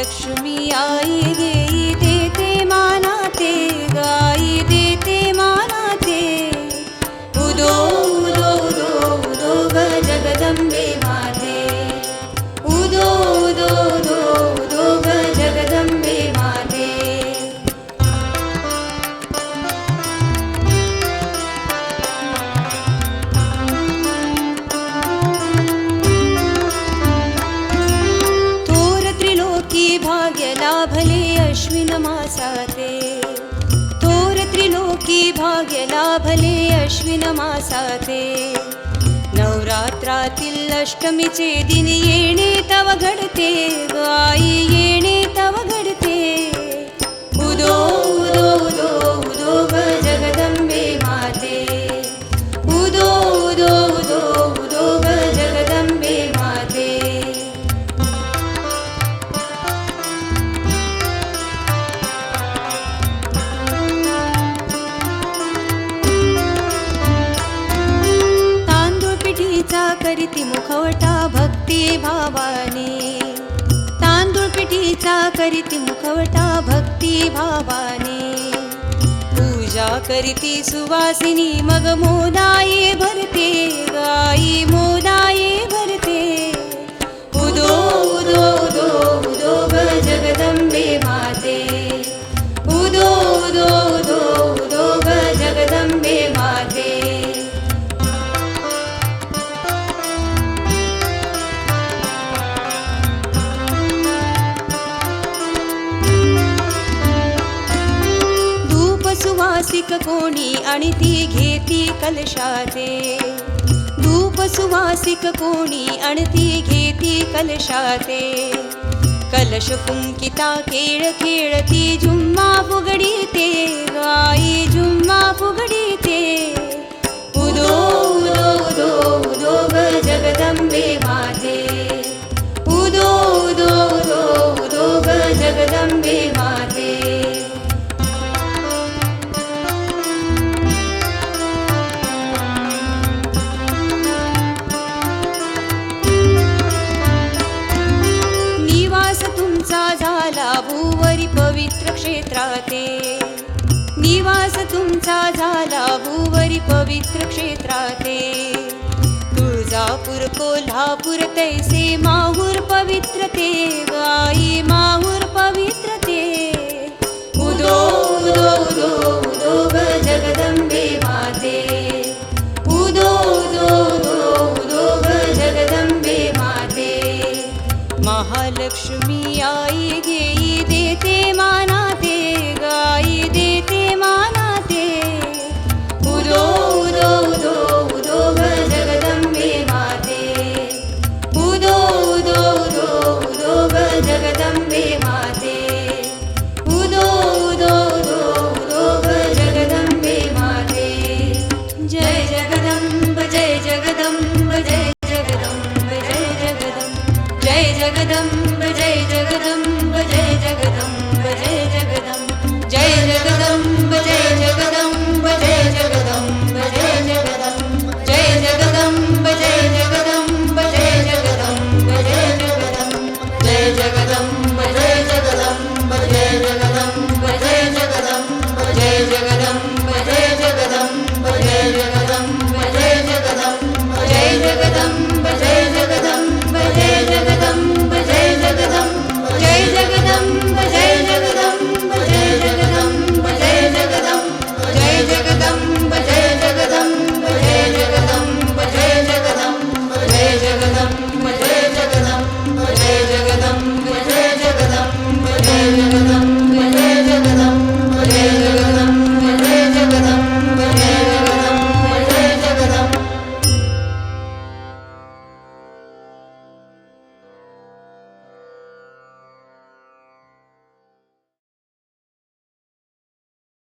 महालक्ष्मी आई गेई देते मानाते गाई देते मानाते। उदो उदो उदो उदो ग मासाते थोर त्रिलोकी भाग्य लाभले अश्विन मासाते। नवरात्रातील अष्टमीचे दिन येणे तव घडते गाई भावाने. तांदूळ पिठीचा करीती मुखवटा भक्ती भावाने. पूजा करीती सुवासिनी मग मोदाये भरते गा. सुवासिक कोणी आणि ती घेती कलशाते धूप सुवासिक कोणी आणि ती घेती कलशाते कलश कुंकिता खेळ खेळती जुम्मा फुगडी ते जुम्मा पवित्र क्षेत्राते निवास तुमचा झाला भूवरी पवित्र क्षेत्राते तुळजापूर, कोल्हापूर, तैसे माहूर पवित्र ते गाई माहूर पवित्र ते उदो उदो उदो उदो जगदंबे माते। उदो उदो उदो उदो ग जगदंबे माते। महालक्ष्मी आई Bambi.